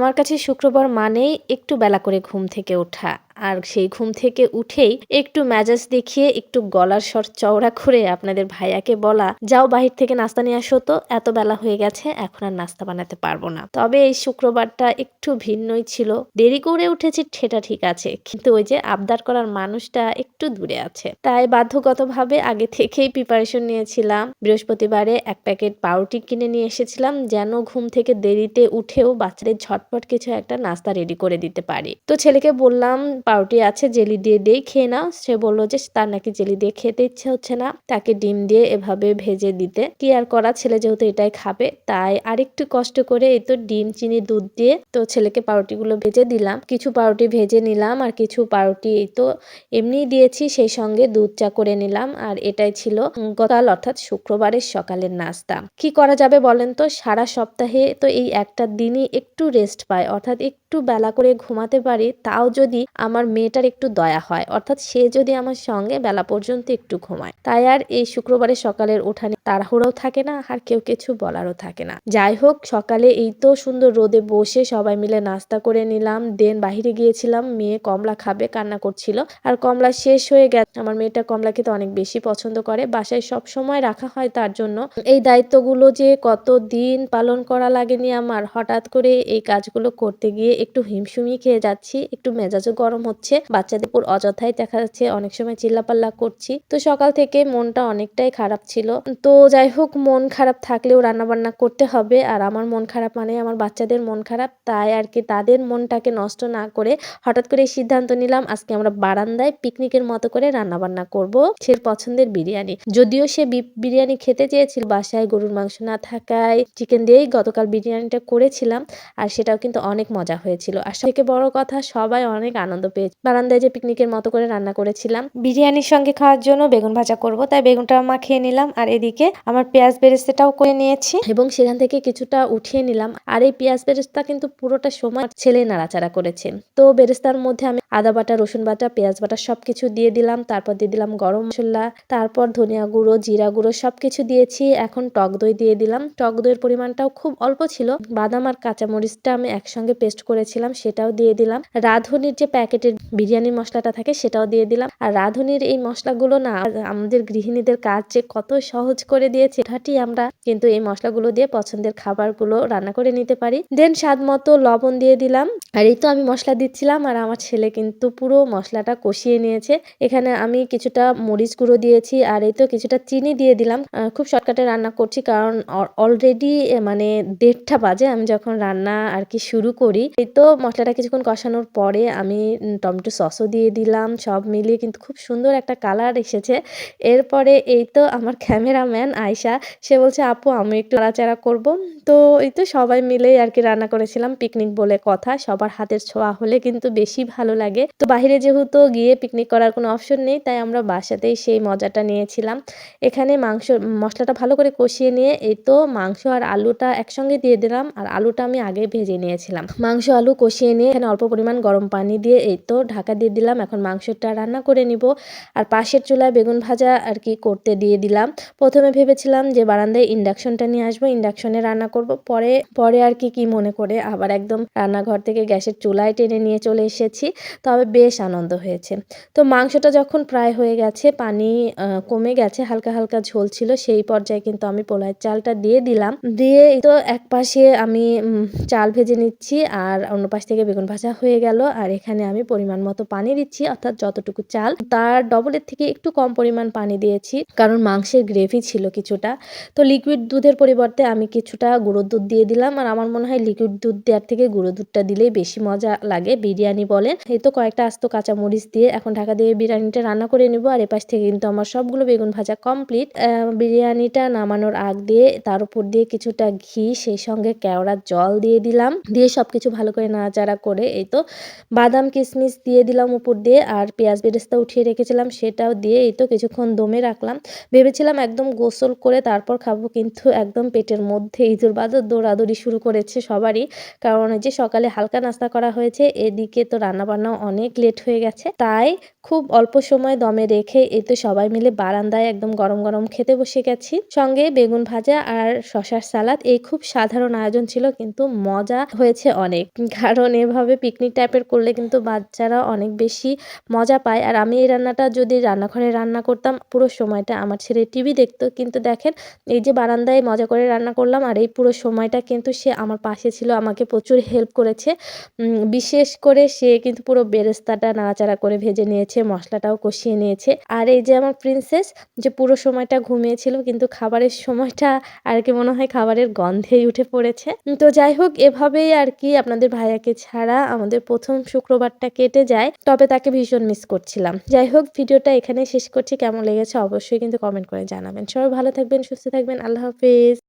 আমার কাছে শুক্রবার মানেই একটু বেলা করে ঘুম থেকে ওঠা। আর সেই ঘুম থেকে উঠেই একটু মেজাজ দেখিয়ে একটু গলার স্বর চওড়া করে আপনাদের ভাইয়াকে বলা, যাও বাহির থেকে নাস্তা নিয়ে আসো তো, এত বেলা হয়ে গেছে, এখন আর নাস্তা বানাতে পারব না। তবে এই শুক্রবারটা একটু ভিন্নই ছিল। দেরি করে উঠেছি, সেটা ঠিক আছে, কিন্তু ওই যে আবদার করার মানুষটা একটু দূরে আছে। তাই বাধ্যগতভাবে আগে থেকেই প্রিপারেশন নিয়েছিলাম। বৃহস্পতিবারে এক প্যাকেট পাউরুটি কিনে নিয়ে এসেছিলাম, যেন ঘুম থেকে দেরিতে উঠেও বাচ্চাদের ঝটপট কিছু একটা নাস্তা রেডি করে দিতে পারি। তো ছেলেকে বললাম পাউরুটি আছে, জেলি দিয়ে দিয়েই খেয়ে নাও। সে বলল যে তার নাকি জেলি দিয়ে খেতে ইচ্ছে হচ্ছে না। তাকে ডিম দিয়ে এভাবে ভেজে দিতে। কি আর করা? ছেলে যেহেতু এটাই খাবে, তাই আরেকটু কষ্ট করে এই তো ডিম, চিনি, দুধ দিয়ে তো ছেলেকে পাউরুটিগুলো ভেজে দিলাম। কিছু পাউরুটি ভেজে নিলাম আর কিছু পাউরুটি তো এমনিই দিয়েছি। সেই সঙ্গে দুধ চা করে নিলাম আর এটাই ছিল গতকাল অর্থাৎ শুক্রবারের সকালের নাস্তা। কি করা যাবে বলেন তো? সারা সপ্তাহে তো এই একটা দিনই একটু রেস্ট পায় অর্থাৎ একটু বেলা করে ঘুমাতে পারি। তাও যদি আমার মেয়েটার একটু দয়া হয়, অর্থাৎ সে যদি আমার সঙ্গে বেলা পর্যন্ত একটু ঘুমায়। তাই আর এই শুক্রবারের সকালের ওঠানে তাড়াহুড়াও থাকে না, আর কেউ কিছু বলারও থাকে না। যাই হোক, সকালে এই তো সুন্দর রোদে বসে সবাই মিলে নাস্তা করে নিলাম, দেন বাহিরে গিয়েছিলাম, মেয়ে কমলা খাবে, কান্না করছিল, আর কমলা শেষ হয়ে গেছে। আমার মেয়েটা কমলা খেতে অনেক বেশি পছন্দ করে, বাসায় সব সময় রাখা হয় তার জন্য। এই দায়িত্বগুলো যে কত দিন পালন করা লাগেনি আমার, হঠাৎ করে এই কাজগুলো করতে গিয়ে একটু হিমসুমি খেয়ে যাচ্ছি, একটু মেজাজও গরম হচ্ছে। বাচ্চাদের পুর অযথাই দেখা যাচ্ছে, অনেক সময় চিল্লাপাল্লা করছি। তো সকাল থেকে মনটা অনেকটাই খারাপ ছিল। তো যাই হোক, মন খারাপ থাকলেও রান্নাবান্না করতে হবে। আর আমার মন খারাপ মানে আমার বাচ্চাদের মন খারাপ। তাই আর কি তাদের মনটাকে নষ্ট না করে হঠাৎ করে এই সিদ্ধান্ত নিলাম, আজকে আমরা বারান্দায় পিকনিকের মতো করে রান্নাবান্না করব সে পছন্দের বিরিয়ানি। যদিও সে বিরিয়ানি খেতে চেয়েছিল, বাসায় গরুর মাংস না থাকায় চিকেন দিয়েই গতকাল বিরিয়ানিটা করেছিলাম। আর সেটাও কিন্তু অনেক মজা হয়েছিল। আর থেকে বড় কথা, সবাই অনেক আনন্দ পেয়েছে বারান্দায় যে পিকনিকের মতো করে রান্না করেছিলাম। বিরিয়ানির সঙ্গে খাওয়ার জন্য বেগুন ভাজা করব তাই বেগুনটা মা খেয়ে নিলাম। আর এদিকে আমার পেঁয়াজ বেরেস্তাটাও করে নিয়েছি। এবং সেখান থেকে কিছুটা উঠিয়ে নিলাম। আর এই পেঁয়াজ বেরেস্তা কিন্তু পুরোটা সময় ছেলে নাড়াচাড়া করেছে। তো বেরেস্তার মধ্যে আমি আদা বাটা রসুন বাটা পেঁয়াজ বাটা সবকিছু দিয়ে দিলাম। তারপর দিয়ে দিলাম গরম মশলা। তারপর ধনিয়া গুঁড়ো জিরা গুঁড়ো সবকিছু দিয়েছি। এখন টক দই দিয়ে দিলাম। টক দইয়ের পরিমাণটাও খুব অল্প ছিল। বাদাম আর কাঁচামরিচটা আমি একসঙ্গে পেস্ট করেছিলাম সেটাও দিয়ে দিলাম। রাঁধুনির যে প্যাকেটের বিরিয়ানির মশলাটা থাকে সেটাও দিয়ে দিলাম। আর রাঁধুনির এই মশলাগুলো না আমাদের গৃহিণীদের কাজ যে কত সহজ করে দিয়েছে এটাটি আমরা কিন্তু এই মশলাগুলো দিয়ে পছন্দের খাবারগুলো রান্না করে নিতে পারি। দেন স্বাদ মতো লবণ দিয়ে দিলাম। আর এই তো আমি মশলা দিচ্ছিলাম, আর আমার ছেলে কিন্তু পুরো মশলাটা কষিয়ে নিয়েছে। এখানে আমি কিছুটা মরিচ গুঁড়ো দিয়েছি, আর এই তো কিছুটা চিনি দিয়ে দিলাম। খুব শর্টকাটে রান্না করছি, কারণ অলরেডি মানে দেড়টা বাজে আমি যখন রান্না আর কি শুরু করি, এই তো মশলাটা কিছুক্ষণ কষানোর পরে আমি টমেটো সসও দিয়ে দিলাম, সব মিলিয়ে কিন্তু খুব সুন্দর একটা কালার এসেছে। এরপরে এই তো আমার ক্যামেরাম্যান আয়সা সে বলছে, আপু, আমি একটু নাড়াচাড়া করব। তো এই তো সবাই মিলেই আর কি রান্না করেছিলাম, পিকনিক বলে কথা, সবার হাতের ছোঁয়া হলে কিন্তু বেশি ভালো লাগে। তো বাহিরে যেহেতু গিয়ে পিকনিক করার কোনো অপশন নেই, তাই আমরা বাসাতেই সেই মজাটা নিয়েছিলাম। এখানে মাংস, মশলাটা ভালো করে কষিয়ে নিয়ে এই তো মাংস আর আলুটা একসঙ্গে দিয়ে দিলাম, আর আলুটা আমি আগে ভেজে নিয়েছিলাম। মাংস, আলু কষিয়ে নিয়ে এখানে অল্প পরিমাণ গরম পানি দিয়ে এই তো ঢাকা দিয়ে দিলাম। এখন মাংসটা রান্না করে নিব। আর পাশের চুলায় বেগুন ভাজা আর কি করতে দিয়ে দিলাম। প্রথমে ভেবেছিলাম যে বারান্দায় ইন্ডাকশনটা নিয়ে আসব, ইন্ডাকশনে রান্না করব। পরে পরে আর কি কি মনে করে আবার একদম রান্নাঘর থেকে গ্যাসের চুলায় টেনে নিয়ে চলে এসেছি। তবে বেশ আনন্দ হয়েছে। তো মাংসটা যখন প্রায় হয়ে গেছে, পানি কমে গেছে, হালকা হালকা ঝোল ছিল, সেই পর্যায়ে কিন্তু আমি পোলার চালটা দিয়ে দিলাম। দিয়ে তো এক পাশে আমি চাল ভেজে নিচ্ছি। আর অন্য পাশ থেকে বেগুন ভাজা হয়ে গেল। আর এখানে আমি পরিমাণ মতো পানি দিচ্ছি, অর্থাৎ যতটুকু চাল। তার ডবলের থেকে একটু কম পরিমাণ পানি দিয়েছি, কারণ মাংসের গ্রেভি ছিল কিছুটা। তো লিকুইড দুধের পরিবর্তে আমি কিছুটা গুঁড়ো দুধ দিয়ে দিলাম, আর আমার মনে হয় লিকুইড দুধ দেওয়ার থেকে গুঁড়ো দুধটা দিলেই বেশি মজা লাগে, বিরিয়ানি বলেন। এই তো কয়েকটা আস্ত কাঁচা মরিচ দিয়ে এখন ঢাকা দিয়ে বিরিয়ানিটা রান্না করে নেব, আর এপাশ থেকে কিন্তু আমার সবগুলো বেগুন ভাজা কমপ্লিট বিরিয়ানিটা নামানোর আগ দিয়ে তার উপর দিয়ে কিছুটা ঘি, সেই সঙ্গে কেওড়ার জল দিয়ে দিলাম। দিয়ে সব কিছু ভালো করে নাড়াচাড়া করে, এই তো বাদাম কিশমিশ দিয়ে দিলাম উপর দিয়ে আর পেঁয়াজ বেরেস্তা উঠিয়ে রেখেছিলাম সেটাও দিয়ে এই তো কিছুক্ষণ দমে রাখলাম। ভেবেছিলাম একদম গোসল করে তারপর খাব কিন্তু একদম পেটের মধ্যে ইঁদুর বাদর দৌড়াদৌড়ি শুরু করেছে সবারই। কারণ যে সকালে হালকা নাস্তা করা হয়েছে, এদিকে তো রান্নাবান্নাও অনেক লেট হয়ে গেছে। তাই খুব অল্প সময় দমে রেখে এই তো সবাই মিলে বারান্দায় একদম গরম গরম খেতে বসে গেছি। সঙ্গে বেগুন ভাজা আর শশার সালাদ, এই খুব সাধারণ আয়োজন ছিল কিন্তু মজা হয়েছে অনেক। কারণ এভাবে পিকনিক টাইপের করলে কিন্তু বাচ্চারা অনেক বেশি মজা পায়। আর আমি এই রান্নাটা যদি রান্নাঘরে রান্না করতাম, পুরো সময়টা আমার ছেলে টিভি দেখতো। কিন্তু দেখেন, এই যে বারান্দায় মজা করে রান্না করলাম আর এই পুরো সময়টা কিন্তু সে আমার পাশে ছিল, আমাকে প্রচুর হেল্প করেছে। বিশেষ করে সে কিন্তু পুরো বেরেস্তাটা নাড়াচাড়া করে ভেজে নিয়েছে, মশলাটাও কষিয়ে নিয়েছে। আর এই যে আমার প্রিন্সেস যে পুরো সময়টা ঘুমিয়েছিল, কিন্তু খাবারের সময়টা আর কি মনে হয় খাবারের গন্ধেই উঠে পড়েছে। তো যাই হোক, এভাবেই আর কি আপনাদের ভাইয়াকে ছাড়া আমাদের প্রথম শুক্রবারটা কেটে যায়, তবে তাকে ভীষণ মিস করছিলাম। যাই হোক, ভিডিওটা এখানে শেষ করছি। কেমন লেগেছে অবশ্যই কিন্তু কমেন্ট করে জানাবেন। সবাই ভালো থাকবেন, সুস্থ থাকবেন। আল্লাহ হাফিজ।